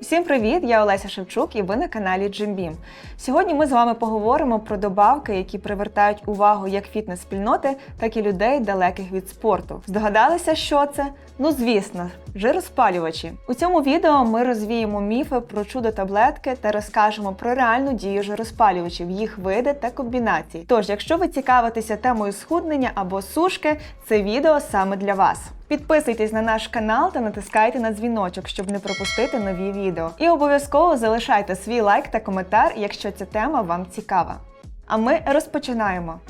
Всім привіт! Я Олеся Шевчук і ви на каналі JimBeam. Сьогодні ми з вами поговоримо про добавки, які привертають увагу як фітнес-спільноти, так і людей, далеких від спорту. Здогадалися, що це? Ну звісно, жироспалювачі. У цьому відео ми розвіємо міфи про чудо таблетки та розкажемо про реальну дію жироспалювачів, їх види та комбінації. Тож, якщо ви цікавитеся темою схуднення або сушки, це відео саме для вас. Підписуйтесь на наш канал та натискайте на дзвіночок, щоб не пропустити нові відео. І обов'язково залишайте свій лайк та коментар, якщо ця тема вам цікава. А ми розпочинаємо.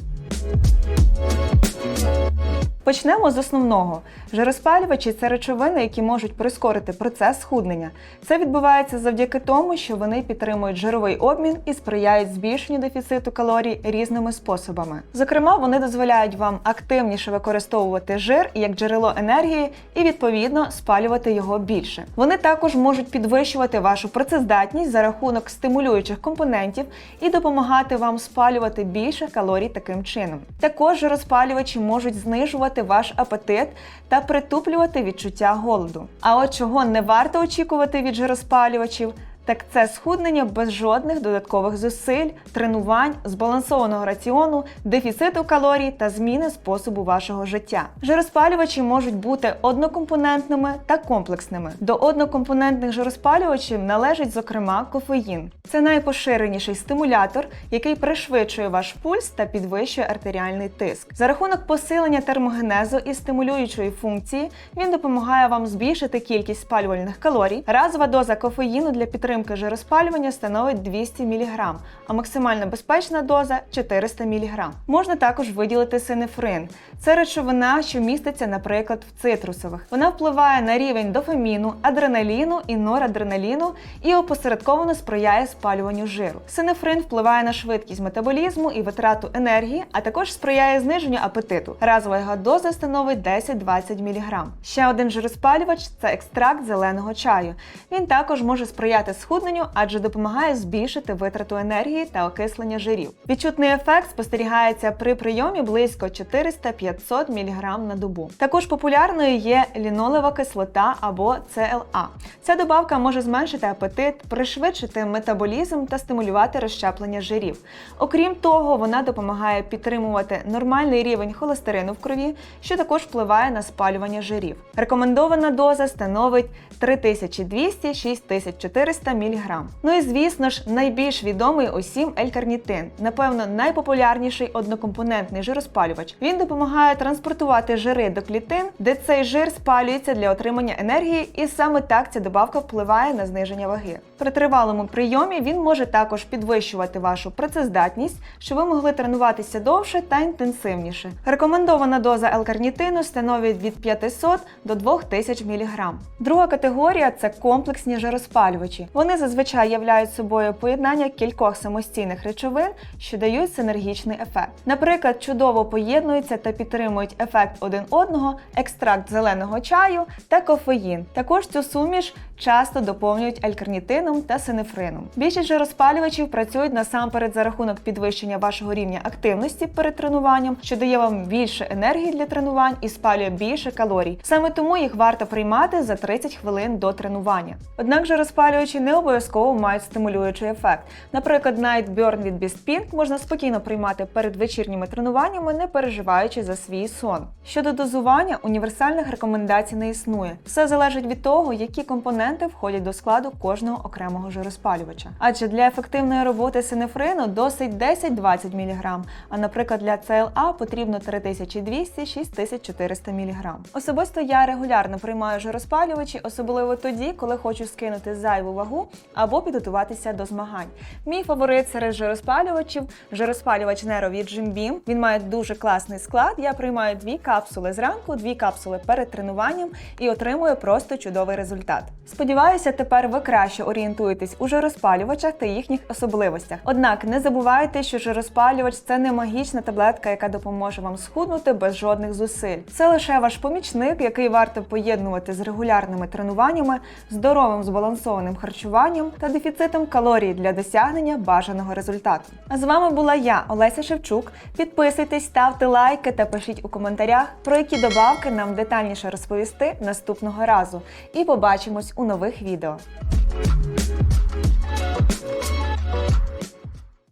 Почнемо з основного. Жироспалювачі це речовини, які можуть прискорити процес схуднення. Це відбувається завдяки тому, що вони підтримують жировий обмін і сприяють збільшенню дефіциту калорій різними способами. Зокрема, вони дозволяють вам активніше використовувати жир як джерело енергії і відповідно спалювати його більше. Вони також можуть підвищувати вашу працездатність за рахунок стимулюючих компонентів і допомагати вам спалювати більше калорій таким чином. Також жироспалювачі можуть знижувати ваш апетит та притуплювати відчуття голоду. А от чого не варто очікувати від жироспалювачів, так це схуднення без жодних додаткових зусиль, тренувань, збалансованого раціону, дефіциту калорій та зміни способу вашого життя. Жироспалювачі можуть бути однокомпонентними та комплексними. До однокомпонентних жироспалювачів належить, зокрема, кофеїн. Це найпоширеніший стимулятор, який пришвидшує ваш пульс та підвищує артеріальний тиск. За рахунок посилення термогенезу і стимулюючої функції він допомагає вам збільшити кількість спалювальних калорій. Разова доза кофеїну для підтримки жироспалювання становить 200 мг, а максимально безпечна доза 400 мг. Можна також виділити синефрин. Це речовина, що міститься, наприклад, в цитрусових. Вона впливає на рівень дофаміну, адреналіну і норадреналіну і опосередковано сприяє спалюванню жиру. Синефрин впливає на швидкість метаболізму і витрату енергії, а також сприяє зниженню апетиту. Разова його доза становить 10-20 мг. Ще один жироспалювач це екстракт зеленого чаю. Він також може сприяти схудненню, адже допомагає збільшити витрату енергії та окислення жирів. Відчутний ефект спостерігається при прийомі близько 400-500 мг на добу. Також популярною є лінолева кислота або ЦЛА. Ця добавка може зменшити апетит, пришвидшити метаболізм та стимулювати розщеплення жирів. Окрім того, вона допомагає підтримувати нормальний рівень холестерину в крові, що також впливає на спалювання жирів. Рекомендована доза становить 3200-6400 мг. Ну і звісно ж, найбільш відомий усім L-карнітин, напевно, найпопулярніший однокомпонентний жироспалювач. Він допомагає транспортувати жири до клітин, де цей жир спалюється для отримання енергії, і саме так ця добавка впливає на зниження ваги. При тривалому прийомі він може також підвищувати вашу працездатність, щоб ви могли тренуватися довше та інтенсивніше. Рекомендована доза L-карнітину становить від 500 до 2000 мг. Друга категорія це комплексні жироспалювачі. Вони зазвичай являють собою поєднання кількох самостійних речовин, що дають синергічний ефект. Наприклад, чудово поєднуються та підтримують ефект один одного, екстракт зеленого чаю та кофеїн. Також цю суміш часто доповнюють алькарнітином та синефрином. Більшість жироспалювачів працюють насамперед за рахунок підвищення вашого рівня активності перед тренуванням, що дає вам більше енергії для тренувань і спалює більше калорій. Саме тому їх варто приймати за 30 хвилин до тренування. Однак жироспалювачі не обов'язково мають стимулюючий ефект. Наприклад, Night Burn від Beast Pink можна спокійно приймати перед вечірніми тренуваннями, не переживаючи за свій сон. Щодо дозування, універсальних рекомендацій не існує. Все залежить від того, які компоненти входять до складу кожного окремого жироспалювача. Адже для ефективної роботи синефрину досить 10-20 мг, а наприклад для CLA потрібно 3200-6400 мг. Особисто я регулярно приймаю жироспалювачі, особливо тоді, коли хочу скинути зайву вагу або підготуватися до змагань. Мій фаворит серед жироспалювачів жироспалювач Nero від Jim Beam. Він має дуже класний склад. Я приймаю дві капсули зранку, дві капсули перед тренуванням і отримую просто чудовий результат. Сподіваюся, тепер ви краще орієнтуєтесь у жироспалювачах та їхніх особливостях. Однак не забувайте, що жироспалювач це не магічна таблетка, яка допоможе вам схуднути без жодних зусиль. Це лише ваш помічник, який варто поєднувати з регулярними тренуваннями, здоровим збалансованим харчуванням харчуванням та дефіцитом калорій для досягнення бажаного результату. А з вами була я, Олеся Шевчук. Підписуйтесь, ставте лайки та пишіть у коментарях, про які добавки нам детальніше розповісти наступного разу. І побачимось у нових відео.